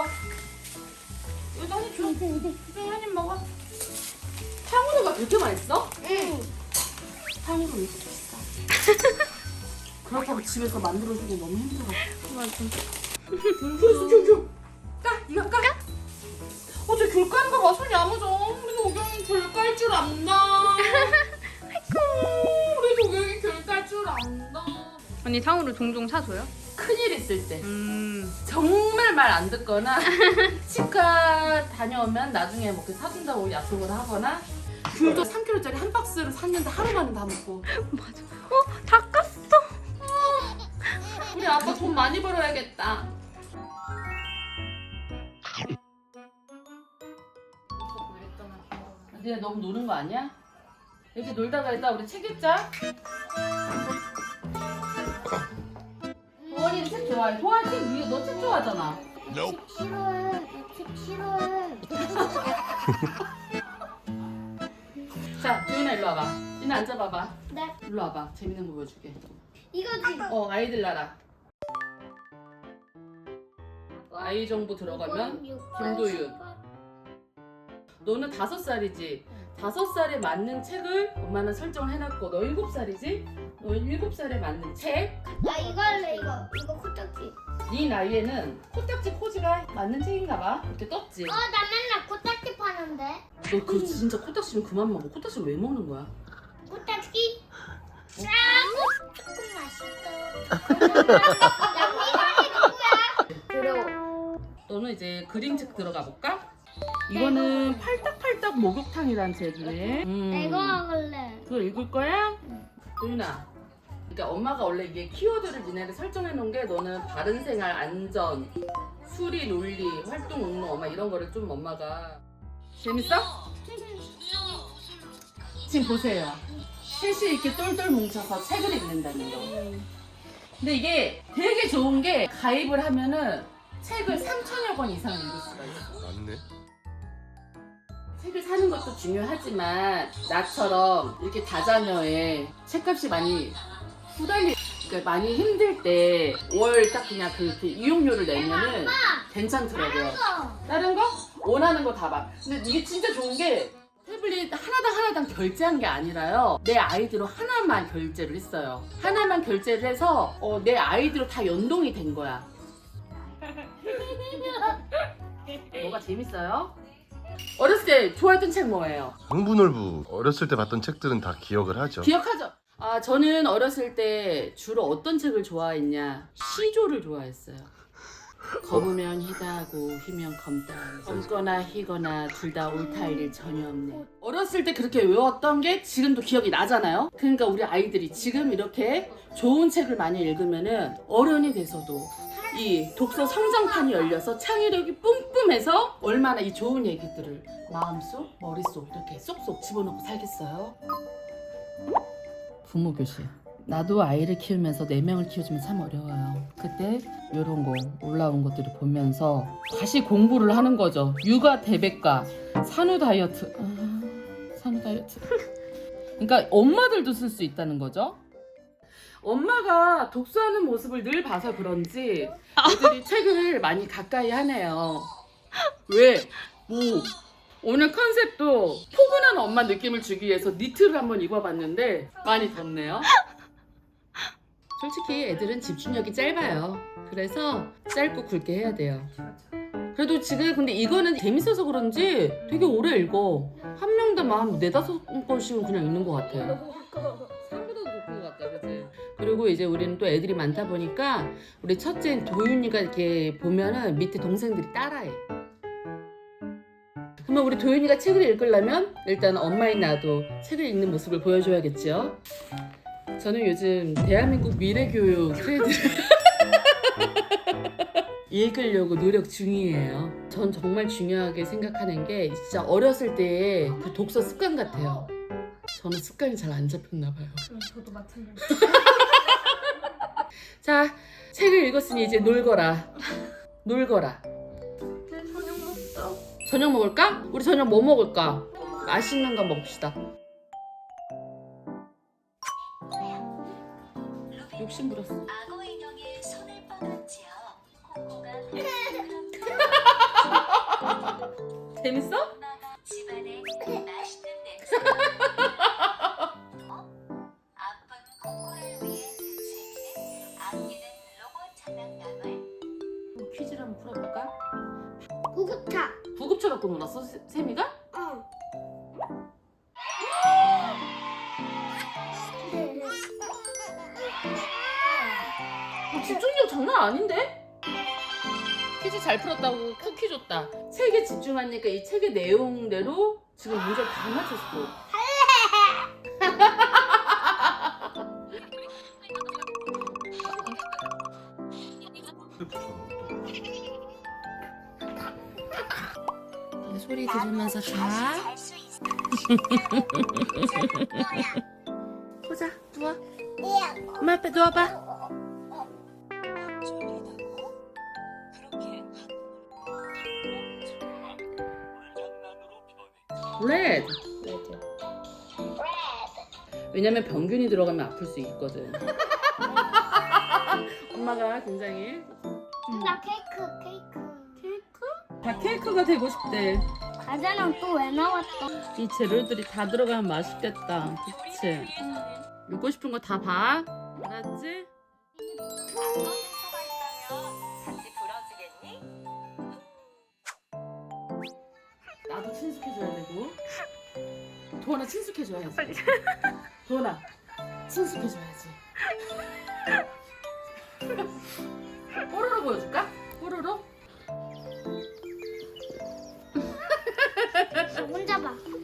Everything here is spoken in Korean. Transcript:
먹어. 이거 한입 줘. 이거 한입 먹어. 탕후루가 그렇게 맛있어? 응. 탕후루 왜 이렇게 비싸? 그렇다고 집에서 만들어주기 너무 힘들어. 맞아. 까, 이거 까. 어, 저귤 까는 거 봐. 손이 야무져. 우리 도경이 귤깔줄 안다. 우리 도경이 귤깔줄 안다. 언니 탕후루 종종 사줘요? 큰일 있을 때. 음. 정말 말 안 듣거나 치과 다녀오면 나중에 뭐 이렇게 사준다고 약속을 하거나 귤도 3kg짜리 한 박스를 샀는데 하루 만에 다 먹고 맞아. 어, 다 깠어. 우리 아빠 돈 많이 벌어야겠다 니네 너무 노는 거 아니야? 이렇게 놀다가 일단 우리 책 읽자 책 좋아해 도원이 책 위에 너책 좋아하잖아 싫어해. 나책 싫어해. 자 도윤아 일로 와봐 이나 앉아봐봐 네. 일로 와봐 재밌는 거 보여줄게 이거지. 어 아이들 나라 아이 정보 들어가면 김도윤. 너는 다섯 살이지 다섯 살에 맞는 책을 엄마는 설정을 해놨고 너 일곱 살이지 너 일곱 살에 맞는 책 나 이거 할래 이거. 이거 코딱지. 네 나이에는 코딱지 포즈가 맞는 책인가 봐 이렇게 떴지 어, 나 맨날 코딱지 파는데. 너 그 진짜 코딱지 좀 그만 먹어 코딱지 왜 먹는 거야 코딱지. 아, 조금 맛있어. 양미간이 누구야? 들어. 너는 이제 그림책 들어가 볼까? 이거는 팔딱팔딱 목욕탕이라는 책이네 음. 이거 먹을래. 그거 읽을 거야? 응. 도윤아 그러니까 엄마가 원래 이게 키워드를 니네를 설정해 놓은 게 너는 바른 생활, 안전, 수리, 논리, 활동 응모 엄마 이런 거를 좀 엄마가 재밌어? 지금 보세요 셋이 이렇게 똘똘 뭉쳐서 책을 읽는다는 거 근데 이게 되게 좋은 게 가입을 하면은 책을 3천여 권 이상 읽을 수가 있어 맞네. 책을 사는 것도 중요하지만 나처럼 이렇게 다자녀에 책값이 많이 후달리 그러니까 많이 힘들 때 월 딱 그냥 그, 그 이용료를 내면은 괜찮더라고요. 다른 거 원하는 거다 봐. 근데 이게 진짜 좋은 게 태블릿 하나당 하나당 결제한 게 아니라요. 내 아이디로 하나만 결제를 했어요. 하나만 결제를 해서 어, 내 아이디로 다 연동이 된 거야. 뭐가 재밌어요? 어렸을 때 좋아했던 책 뭐예요? 흥부놀부 어렸을 때 봤던 책들은 다 기억을 하죠. 기억하죠? 아 저는 어렸을 때 주로 어떤 책을 좋아했냐 시조를 좋아했어요. 검으면 희다하고 희면 검다. 검거나 희거나 둘 다 옳다 일 전혀 없네. 어렸을 때 그렇게 외웠던 게 지금도 기억이 나잖아요. 그러니까 우리 아이들이 지금 이렇게 좋은 책을 많이 읽으면은 어른이 돼서도 이 독서 성장판이 열려서 창의력이 뿜뿜해서 얼마나 이 좋은 얘기들을 마음속, 머릿속 이렇게 쏙쏙 집어넣고 살겠어요. 부모 교실. 나도 아이를 키우면서 네 명을 키워주면 참 어려워요. 그때 이런 거 올라온 것들을 보면서 다시 공부를 하는 거죠. 육아 대백과 산후 다이어트. 아, 산후 다이어트. 그러니까 엄마들도 쓸 수 있다는 거죠. 엄마가 독서하는 모습을 늘 봐서 그런지 애들이 책을 많이 가까이 하네요. 왜? 뭐? 오늘 컨셉도 포근한 엄마 느낌을 주기 위해서 니트를 한번 입어봤는데 많이 덥네요. 솔직히 애들은 집중력이 짧아요. 그래서 짧고 굵게 해야 돼요. 그래도 지금 근데 이거는 재밌어서 그런지 되게 오래 읽어. 한 명당 한 네다섯 권씩은 그냥 읽는 것 같아요. 상보다 높은 것 같다, 그치? 그리고 이제 우리는 또 애들이 많다 보니까 우리 첫째 도윤이가 이렇게 보면은 밑에 동생들이 따라해. 그러면 우리 도윤이가 책을 읽으려면 일단 엄마인 나도 책을 읽는 모습을 보여줘야겠죠. 저는 요즘 대한민국 미래교육 트렌드를 읽으려고 노력 중이에요. 전 정말 중요하게 생각하는 게 진짜 어렸을 때의 그 독서 습관 같아요. 저는 습관이 잘 안 잡혔나 봐요. 저도 마찬가지. 자, 책을 읽었으니 이제 놀거라. 놀거라. 저녁 먹자. 저녁 먹을까? 우리 저녁 뭐 먹을까? 맛있는 거 먹읍시다. 욕심 부렸어. 악어 인형에 손을 뻗었지요. 코코가 재밌어? 구급차 갖고 놀았어 세- 세미가? 어. 어, 집중력 장난 아닌데? 퀴즈 잘 풀었다고 쿠키 줬다. 책에 집중하니까 이 책의 내용대로 지금 문제를 다 맞췄어. 소리 들으면서 자. 보자, 누워. 엄마 앞에 누워봐. 레드. 왜냐면 병균이 들어가면 아플 수 있거든. 엄마가 굉장히 나 케이크 케이크. 다 케이크가 되고 싶대. 과자는 또왜 나왔어? 이 재료들이 다 들어가면 맛있겠다. 그치? 읽고 싶은 거 다 봐. 알았지? 나도 친숙해져야 되고. 도원아 친숙해져야지. 도원아 친숙해져야지. 뽀로로 보여줄까?